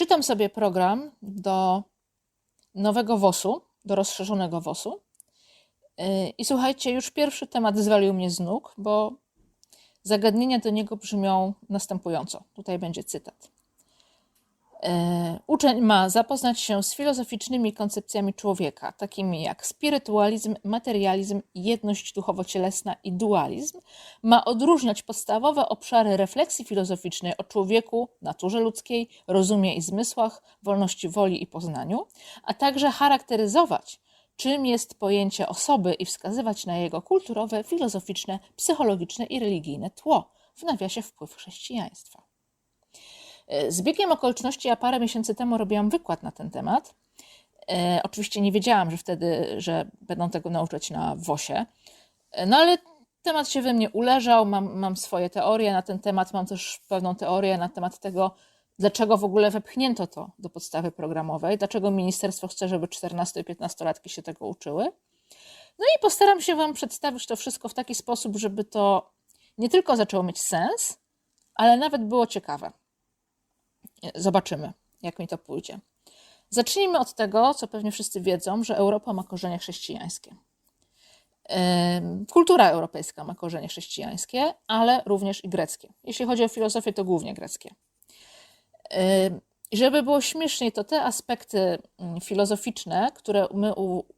Czytam sobie program do nowego WOS-u, do rozszerzonego WOS-u. Yy, I słuchajcie, już pierwszy temat zwalił mnie z nóg, bo zagadnienia do niego brzmią następująco. Tutaj będzie cytat. E, uczeń ma zapoznać się z filozoficznymi koncepcjami człowieka, takimi jak spirytualizm, materializm, jedność duchowo-cielesna i dualizm. Ma odróżniać podstawowe obszary refleksji filozoficznej o człowieku, naturze ludzkiej, rozumie i zmysłach, wolności woli i poznaniu, a także charakteryzować, czym jest pojęcie osoby i wskazywać na jego kulturowe, filozoficzne, psychologiczne i religijne tło, w nawiasie wpływ chrześcijaństwa. Z biegiem okoliczności ja parę miesięcy temu robiłam wykład na ten temat. E, oczywiście nie wiedziałam, że wtedy, że będą tego nauczać na WOSie. E, no ale temat się we mnie uleżał, mam, mam swoje teorie na ten temat, mam też pewną teorię na temat tego, dlaczego w ogóle wepchnięto to do podstawy programowej, dlaczego ministerstwo chce, żeby 14 i 15-latki się tego uczyły. No i postaram się Wam przedstawić to wszystko w taki sposób, żeby to nie tylko zaczęło mieć sens, ale nawet było ciekawe. Zobaczymy, jak mi to pójdzie. Zacznijmy od tego, co pewnie wszyscy wiedzą, że Europa ma korzenie chrześcijańskie. Kultura europejska ma korzenie chrześcijańskie, ale również i greckie. Jeśli chodzi o filozofię, to głównie greckie. I żeby było śmieszniej, to te aspekty mm, filozoficzne, które my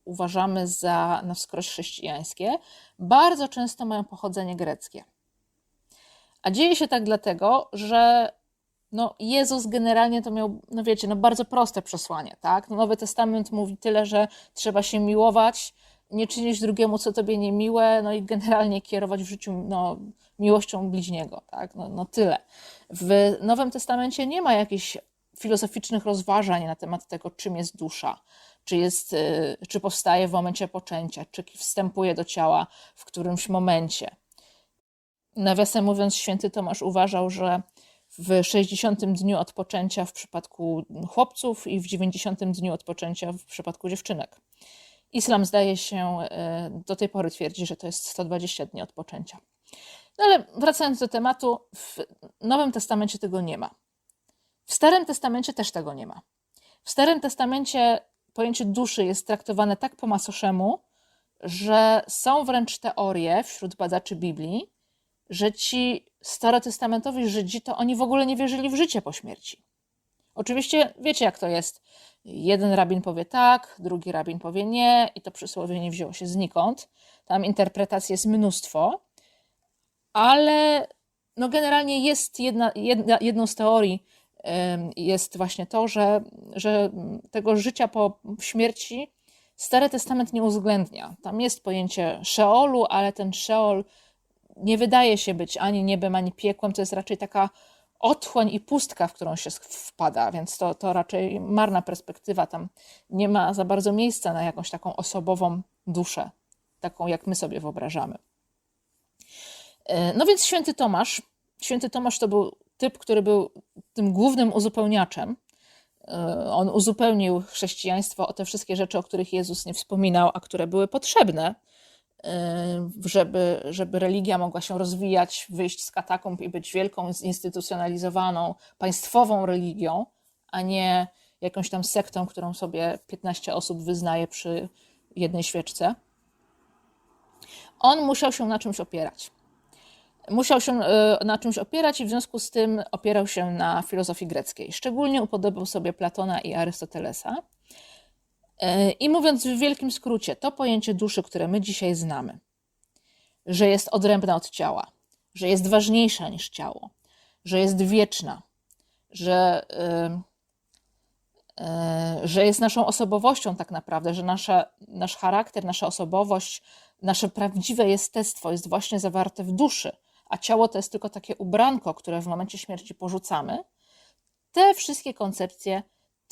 uważamy za na wskroś chrześcijańskie, bardzo często mają pochodzenie greckie. A dzieje się tak dlatego, że no Jezus generalnie to miał, no wiecie, no bardzo proste przesłanie, tak? No Nowy Testament mówi tyle, że trzeba się miłować, nie czynić drugiemu, co tobie niemiłe, no i generalnie kierować w życiu no, miłością bliźniego, tak? No, no tyle. W Nowym Testamencie nie ma jakichś filozoficznych rozważań na temat tego, czym jest dusza, czy, jest, y, czy powstaje w momencie poczęcia, czy wstępuje do ciała w którymś momencie. Nawiasem mówiąc, święty Tomasz uważał, że w 60 dniu odpoczęcia w przypadku chłopców i w 90 dniu odpoczęcia w przypadku dziewczynek. Islam zdaje się e, do tej pory twierdzi, że to jest 120 dni odpoczęcia. No ale wracając do tematu, w Nowym Testamencie tego nie ma. W Starym Testamencie też tego nie ma. W Starym Testamencie pojęcie duszy jest traktowane tak po masoszemu, że są wręcz teorie wśród badaczy Biblii, że ci starotestamentowi Żydzi to oni w ogóle nie wierzyli w życie po śmierci. Oczywiście wiecie, jak to jest. Jeden rabin powie tak, drugi rabin powie nie, i to przysłowie nie wzięło się znikąd. Tam interpretacji jest mnóstwo, ale no generalnie jest jedna, jedna, jedną z teorii jest właśnie to, że, że tego życia po śmierci Stary Testament nie uwzględnia. Tam jest pojęcie Szeolu, ale ten Szeol nie wydaje się być ani niebem, ani piekłem, to jest raczej taka otchłań i pustka, w którą się wpada, więc to, to raczej marna perspektywa. Tam nie ma za bardzo miejsca na jakąś taką osobową duszę, taką jak my sobie wyobrażamy. E, no więc święty Tomasz, święty Tomasz to był typ, który był tym głównym uzupełniaczem. E, on uzupełnił chrześcijaństwo o te wszystkie rzeczy, o których Jezus nie wspominał, a które były potrzebne żeby, żeby religia mogła się rozwijać, wyjść z katakomb i być wielką, zinstytucjonalizowaną, państwową religią, a nie jakąś tam sektą, którą sobie 15 osób wyznaje przy jednej świeczce. On musiał się na czymś opierać. Musiał się e, na czymś opierać i w związku z tym opierał się na filozofii greckiej. Szczególnie upodobał sobie Platona i Arystotelesa. E, I mówiąc w wielkim skrócie, to pojęcie duszy, które my dzisiaj znamy, że jest odrębna od ciała, że jest ważniejsza niż ciało, że jest wieczna, że, yy, yy, że jest naszą osobowością tak naprawdę, że nasza, nasz charakter, nasza osobowość, nasze prawdziwe jestestwo jest właśnie zawarte w duszy, a ciało to jest tylko takie ubranko, które w momencie śmierci porzucamy. Te wszystkie koncepcje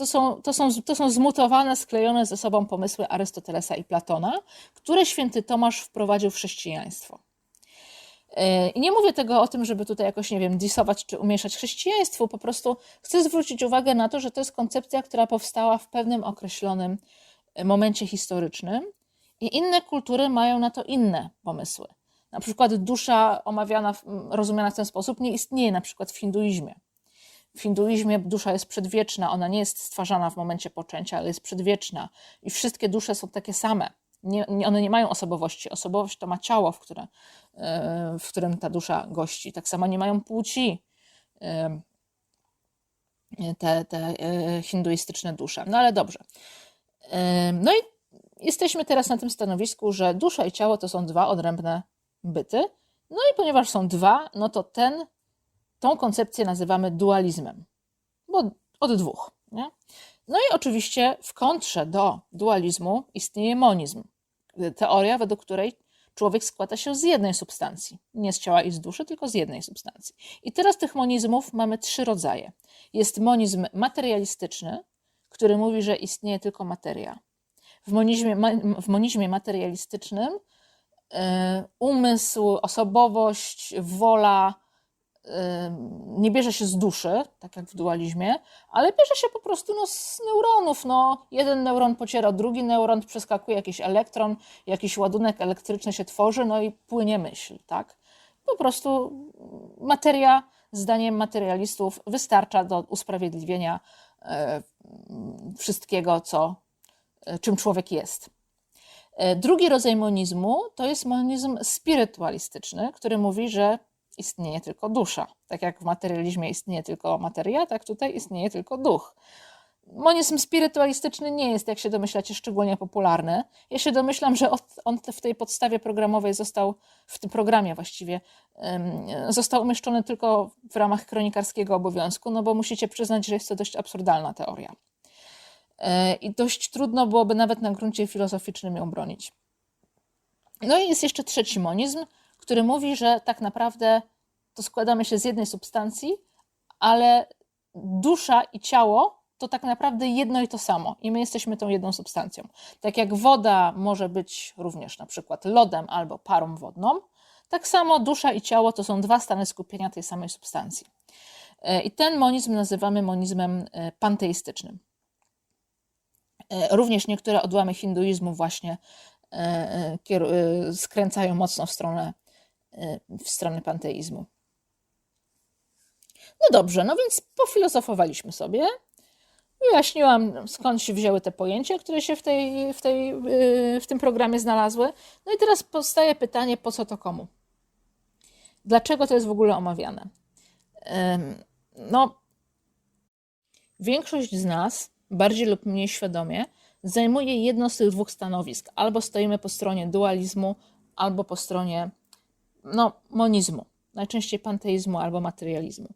to są, to, są, to są zmutowane, sklejone ze sobą pomysły Arystotelesa i Platona, które święty Tomasz wprowadził w chrześcijaństwo. E, I nie mówię tego o tym, żeby tutaj jakoś, nie wiem, disować czy umieszać chrześcijaństwu, po prostu chcę zwrócić uwagę na to, że to jest koncepcja, która powstała w pewnym określonym e, momencie historycznym i inne kultury mają na to inne pomysły. Na przykład dusza omawiana, rozumiana w ten sposób nie istnieje na przykład w hinduizmie. W hinduizmie dusza jest przedwieczna, ona nie jest stwarzana w momencie poczęcia, ale jest przedwieczna i wszystkie dusze są takie same. Nie, nie, one nie mają osobowości. Osobowość to ma ciało, w, które, e, w którym ta dusza gości. Tak samo nie mają płci e, te, te e, hinduistyczne dusze. No ale dobrze. No i jesteśmy teraz na tym stanowisku, że dusza i ciało to są dwa odrębne byty. No i ponieważ są dwa, no to ten, tą koncepcję nazywamy dualizmem, bo od dwóch. Nie? No i oczywiście w kontrze do dualizmu istnieje monizm. Teoria, według której człowiek składa się z jednej substancji. Nie z ciała i z duszy, tylko z jednej substancji. I teraz tych monizmów mamy trzy rodzaje. Jest monizm materialistyczny, który mówi, że istnieje tylko materia. W monizmie, w monizmie materialistycznym e, umysł, osobowość, wola nie bierze się z duszy, tak jak w dualizmie, ale bierze się po prostu no, z neuronów. No, jeden neuron pociera drugi neuron, przeskakuje jakiś elektron, jakiś ładunek elektryczny się tworzy, no i płynie myśl, tak? Po prostu materia, zdaniem materialistów, wystarcza do usprawiedliwienia e, wszystkiego, co, e, czym człowiek jest. E, drugi rodzaj monizmu to jest monizm spirytualistyczny, który mówi, że istnieje tylko dusza. Tak jak w materializmie istnieje tylko materia, tak tutaj istnieje tylko duch. Monizm spirytualistyczny nie jest, jak się domyślacie, szczególnie popularny. Ja się domyślam, że on w tej podstawie programowej został, w tym programie właściwie, został umieszczony tylko w ramach kronikarskiego obowiązku, no bo musicie przyznać, że jest to dość absurdalna teoria. E, I dość trudno byłoby nawet na gruncie filozoficznym ją bronić. No i jest jeszcze trzeci monizm, który mówi, że tak naprawdę to składamy się z jednej substancji, ale dusza i ciało to tak naprawdę jedno i to samo. I my jesteśmy tą jedną substancją. Tak jak woda może być również na przykład lodem albo parą wodną, tak samo dusza i ciało to są dwa stany skupienia tej samej substancji. E, I ten monizm nazywamy monizmem e, panteistycznym. E, również niektóre odłamy hinduizmu właśnie skręcają mocno w stronę w stronę panteizmu. No dobrze, no więc pofilozofowaliśmy sobie. Wyjaśniłam, skąd się wzięły te pojęcia, które się w, tej, w, tej, w tym programie znalazły. No i teraz powstaje pytanie, po co to komu? Dlaczego to jest w ogóle omawiane? No, większość z nas, bardziej lub mniej świadomie, zajmuje jedno z tych dwóch stanowisk. Albo stoimy po stronie dualizmu, albo po stronie no, monizmu, najczęściej panteizmu albo materializmu.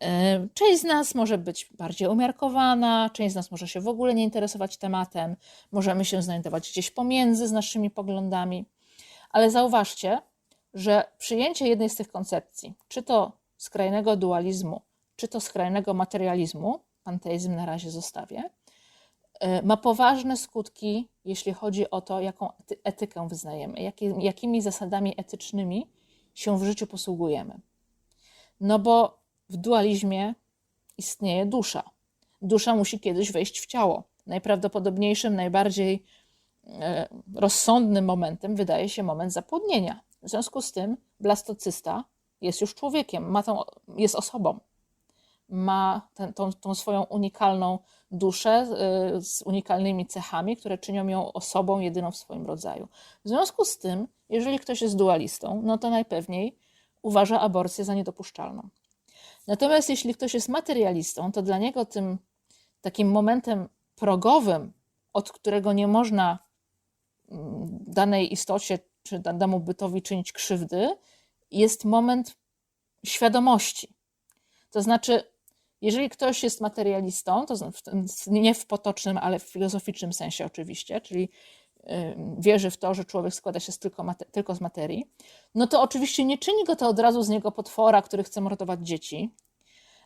E, część z nas może być bardziej umiarkowana, część z nas może się w ogóle nie interesować tematem, możemy się znajdować gdzieś pomiędzy z naszymi poglądami, ale zauważcie, że przyjęcie jednej z tych koncepcji, czy to skrajnego dualizmu, czy to skrajnego materializmu, panteizm na razie zostawię, ma poważne skutki, jeśli chodzi o to, jaką etykę wyznajemy, jakimi zasadami etycznymi się w życiu posługujemy. No bo w dualizmie istnieje dusza. Dusza musi kiedyś wejść w ciało. Najprawdopodobniejszym, najbardziej e, rozsądnym momentem wydaje się moment zapłodnienia. W związku z tym blastocysta jest już człowiekiem, ma tą, jest osobą. Ma ten, tą, tą swoją unikalną duszę y, z unikalnymi cechami, które czynią ją osobą jedyną w swoim rodzaju. W związku z tym, jeżeli ktoś jest dualistą, no to najpewniej uważa aborcję za niedopuszczalną. Natomiast jeśli ktoś jest materialistą, to dla niego tym takim momentem progowym, od którego nie można mm, danej istocie czy danemu bytowi czynić krzywdy, jest moment świadomości. To znaczy, jeżeli ktoś jest materialistą, to nie w potocznym, ale w filozoficznym sensie oczywiście, czyli wierzy w to, że człowiek składa się z tylko, tylko z materii, no to oczywiście nie czyni go to od razu z niego potwora, który chce mordować dzieci,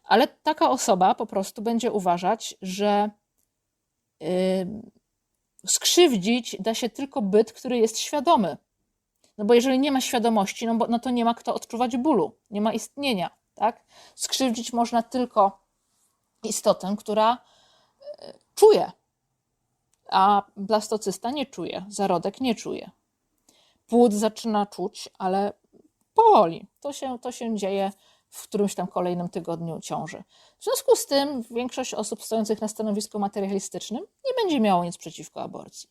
ale taka osoba po prostu będzie uważać, że yy, skrzywdzić da się tylko byt, który jest świadomy. No bo jeżeli nie ma świadomości, no, bo, no to nie ma kto odczuwać bólu, nie ma istnienia. Tak? Skrzywdzić można tylko istotę, która y, czuje, a blastocysta nie czuje, zarodek nie czuje. Płód zaczyna czuć, ale powoli. To się, to się dzieje w którymś tam kolejnym tygodniu ciąży. W związku z tym większość osób stojących na stanowisku materialistycznym nie będzie miało nic przeciwko aborcji.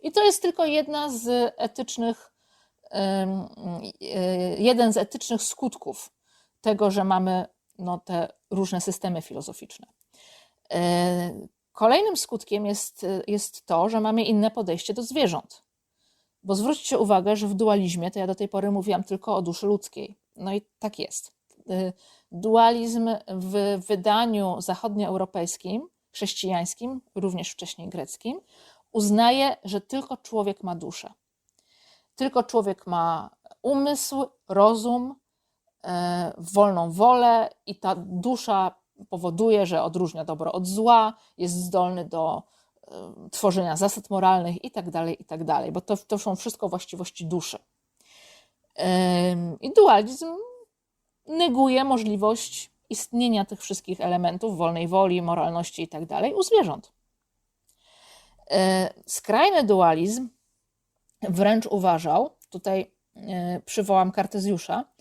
I to jest tylko jedna z etycznych, jeden z etycznych skutków tego, że mamy no, te różne systemy filozoficzne. E, kolejnym skutkiem jest, jest to, że mamy inne podejście do zwierząt. Bo zwróćcie uwagę, że w dualizmie, to ja do tej pory mówiłam tylko o duszy ludzkiej. No i tak jest. E, dualizm w wydaniu zachodnioeuropejskim, chrześcijańskim, również wcześniej greckim, uznaje, że tylko człowiek ma duszę. Tylko człowiek ma umysł, rozum, wolną wolę i ta dusza powoduje, że odróżnia dobro od zła, jest zdolny do e, tworzenia zasad moralnych i tak dalej, i tak bo to, to są wszystko właściwości duszy. I dualizm neguje możliwość istnienia tych wszystkich elementów wolnej woli, moralności i tak u zwierząt. E, skrajny dualizm wręcz uważał, tutaj e, przywołam Kartezjusza, e,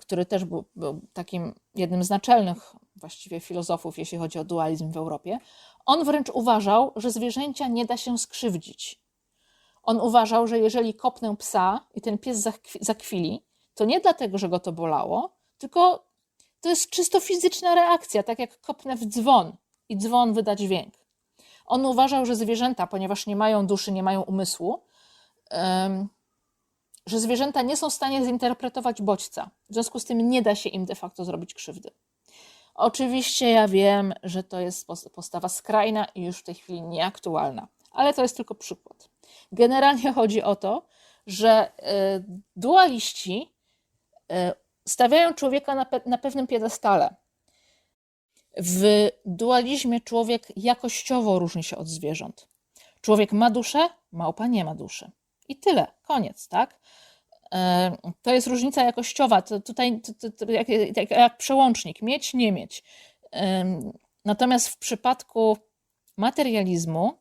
który też był, był takim jednym z naczelnych właściwie filozofów, jeśli chodzi o dualizm w Europie. On wręcz uważał, że zwierzęcia nie da się skrzywdzić. On uważał, że jeżeli kopnę psa i ten pies zakwili, to nie dlatego, że go to bolało, tylko to jest czysto fizyczna reakcja, tak jak kopnę w dzwon i dzwon wyda dźwięk. On uważał, że zwierzęta, ponieważ nie mają duszy, nie mają umysłu, że zwierzęta nie są w stanie zinterpretować bodźca. W związku z tym nie da się im de facto zrobić krzywdy. Oczywiście ja wiem, że to jest postawa skrajna i już w tej chwili nieaktualna, ale to jest tylko przykład. Generalnie chodzi o to, że e, dualiści e, stawiają człowieka na, pe na pewnym piedestale. W dualizmie człowiek jakościowo różni się od zwierząt. Człowiek ma duszę, małpa nie ma duszy. I tyle, koniec, tak? E, to jest różnica jakościowa. To tutaj to, to, jak, jak, jak, przełącznik, mieć, nie mieć. Natomiast w przypadku materializmu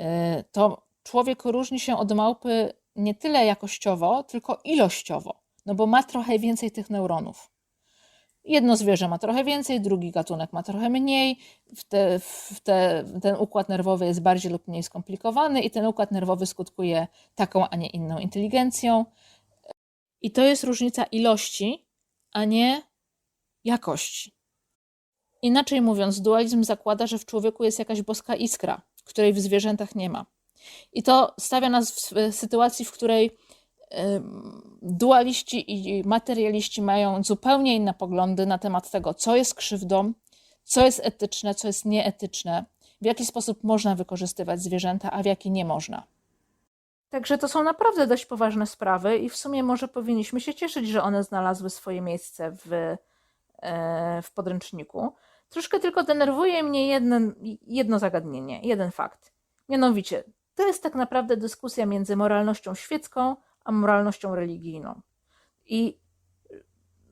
e, to człowiek różni się od małpy nie tyle jakościowo, tylko ilościowo, no bo ma trochę więcej tych neuronów. Jedno zwierzę ma trochę więcej, drugi gatunek ma trochę mniej. W te, w te, ten układ nerwowy jest bardziej lub mniej skomplikowany, i ten układ nerwowy skutkuje taką, a nie inną inteligencją. I to jest różnica ilości, a nie jakości. Inaczej mówiąc, dualizm zakłada, że w człowieku jest jakaś boska iskra, której w zwierzętach nie ma. I to stawia nas w sytuacji, w której dualiści i materialiści mają zupełnie inne poglądy na temat tego, co jest krzywdą, co jest etyczne, co jest nieetyczne, w jaki sposób można wykorzystywać zwierzęta, a w jaki nie można. Także to są naprawdę dość poważne sprawy i w sumie może powinniśmy się cieszyć, że one znalazły swoje miejsce w, e, w podręczniku. Troszkę tylko denerwuje mnie jeden, jedno zagadnienie, jeden fakt. Mianowicie, to jest tak naprawdę dyskusja między moralnością świecką a moralnością religijną. I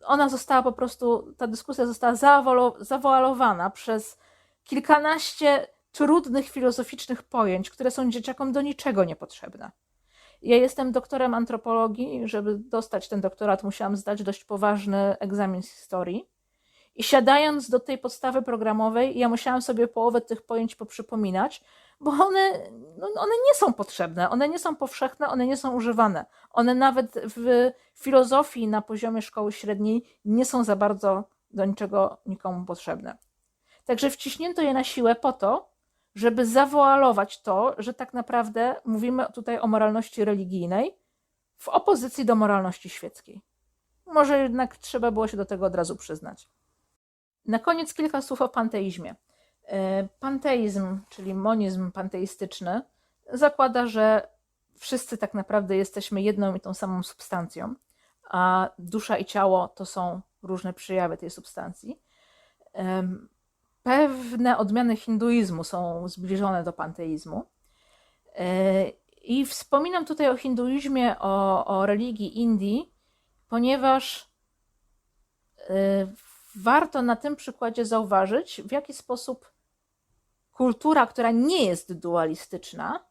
ona została po prostu, ta dyskusja została zawoalowana przez kilkanaście trudnych filozoficznych pojęć, które są dzieciakom do niczego niepotrzebne. Ja jestem doktorem antropologii. Żeby dostać ten doktorat, musiałam zdać dość poważny egzamin z historii. I siadając do tej podstawy programowej, ja musiałam sobie połowę tych pojęć poprzypominać, bo one, no, one nie są potrzebne, one nie są powszechne, one nie są używane. One nawet w filozofii na poziomie szkoły średniej nie są za bardzo do niczego nikomu potrzebne. Także wciśnięto je na siłę po to, żeby zawoalować to, że tak naprawdę mówimy tutaj o moralności religijnej w opozycji do moralności świeckiej. Może jednak trzeba było się do tego od razu przyznać. Na koniec kilka słów o panteizmie. E, panteizm, czyli monizm panteistyczny, zakłada, że wszyscy tak naprawdę jesteśmy jedną i tą samą substancją, a dusza i ciało to są różne przejawy tej substancji. Pewne odmiany hinduizmu są zbliżone do panteizmu. E, I wspominam tutaj o hinduizmie, o, o religii Indii, ponieważ e, warto na tym przykładzie zauważyć, w jaki sposób kultura, która nie jest dualistyczna,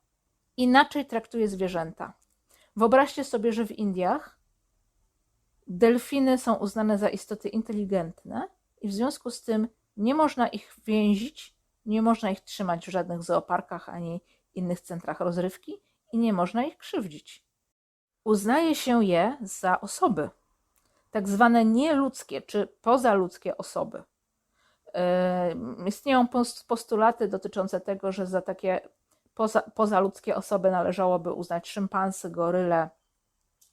inaczej traktuje zwierzęta. Wyobraźcie sobie, że w Indiach delfiny są uznane za istoty inteligentne i w związku z tym nie można ich więzić, nie można ich trzymać w żadnych zooparkach ani innych centrach rozrywki i nie można ich krzywdzić. Uznaje się je za osoby, tak zwane nieludzkie czy pozaludzkie osoby. Yy, Istnieją pos- postulaty dotyczące tego, że za takie poza, pozaludzkie osoby należałoby uznać szympansy, goryle,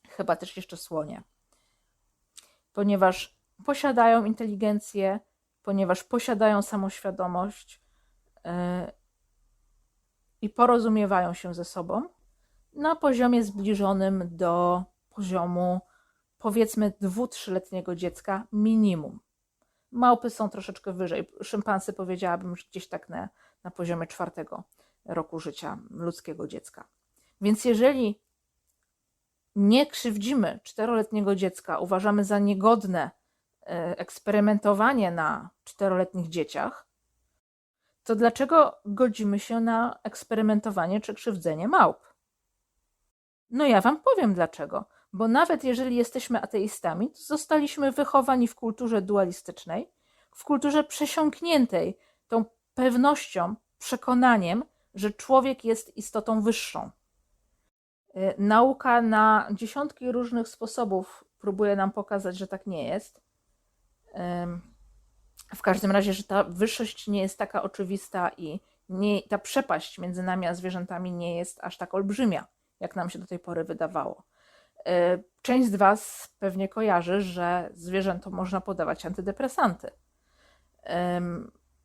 chyba też jeszcze słonie. Ponieważ posiadają inteligencję, ponieważ posiadają samoświadomość yy, i porozumiewają się ze sobą na poziomie zbliżonym do poziomu powiedzmy dwu-trzyletniego dziecka minimum. Małpy są troszeczkę wyżej. Szympansy powiedziałabym że gdzieś tak na, na poziomie czwartego roku życia ludzkiego dziecka. Więc jeżeli nie krzywdzimy czteroletniego dziecka, uważamy za niegodne e, eksperymentowanie na czteroletnich dzieciach, to dlaczego godzimy się na eksperymentowanie czy krzywdzenie małp? No ja wam powiem dlaczego. Bo nawet jeżeli jesteśmy ateistami, to zostaliśmy wychowani w kulturze dualistycznej, w kulturze przesiąkniętej tą pewnością, przekonaniem, że człowiek jest istotą wyższą. Y, Nauka na dziesiątki różnych sposobów próbuje nam pokazać, że tak nie jest. W każdym razie, że ta wyższość nie jest taka oczywista i nie, ta przepaść między nami a zwierzętami nie jest aż tak olbrzymia, jak nam się do tej pory wydawało. Y, Część z Was pewnie kojarzy, że zwierzętom można podawać antydepresanty.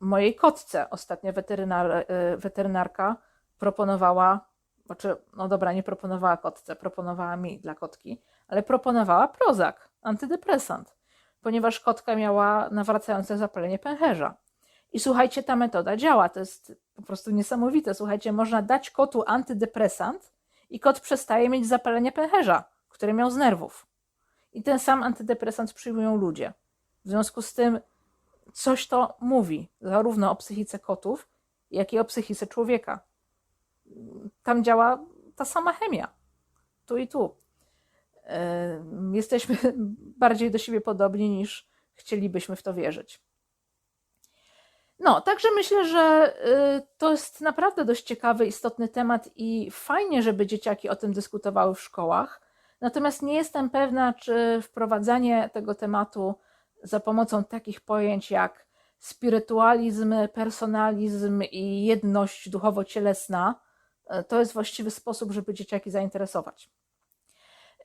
Mojej kotce ostatnio weterynar, y, weterynarka proponowała, znaczy, no dobra, nie proponowała kotce, proponowała mi dla kotki, ale proponowała prozak, antydepresant, ponieważ kotka miała nawracające zapalenie pęcherza. I słuchajcie, ta metoda działa, to jest po prostu niesamowite. Słuchajcie, można dać kotu antydepresant i kot przestaje mieć zapalenie pęcherza, które miał z nerwów. I ten sam antydepresant przyjmują ludzie. W związku z tym coś to mówi, zarówno o psychice kotów, jak i o psychice człowieka. Tam działa ta sama chemia. Tu i tu. Yy, Jesteśmy bardziej do siebie podobni niż chcielibyśmy w to wierzyć. No, także myślę, że y, to jest naprawdę dość ciekawy, istotny temat i fajnie, żeby dzieciaki o tym dyskutowały w szkołach. Natomiast nie jestem pewna, czy wprowadzanie tego tematu za pomocą takich pojęć jak spirytualizm, personalizm i jedność duchowo-cielesna y, to jest właściwy sposób, żeby dzieciaki zainteresować.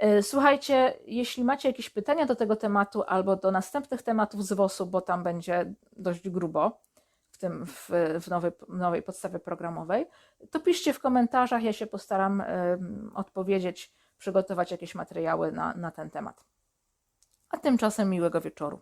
Y, Słuchajcie, jeśli macie jakieś pytania do tego tematu albo do następnych tematów z WOS-u, bo tam będzie dość grubo w, tym, w, w nowej, nowej podstawie programowej, to piszcie w komentarzach, ja się postaram odpowiedzieć, przygotować jakieś materiały na, na ten temat. A tymczasem miłego wieczoru.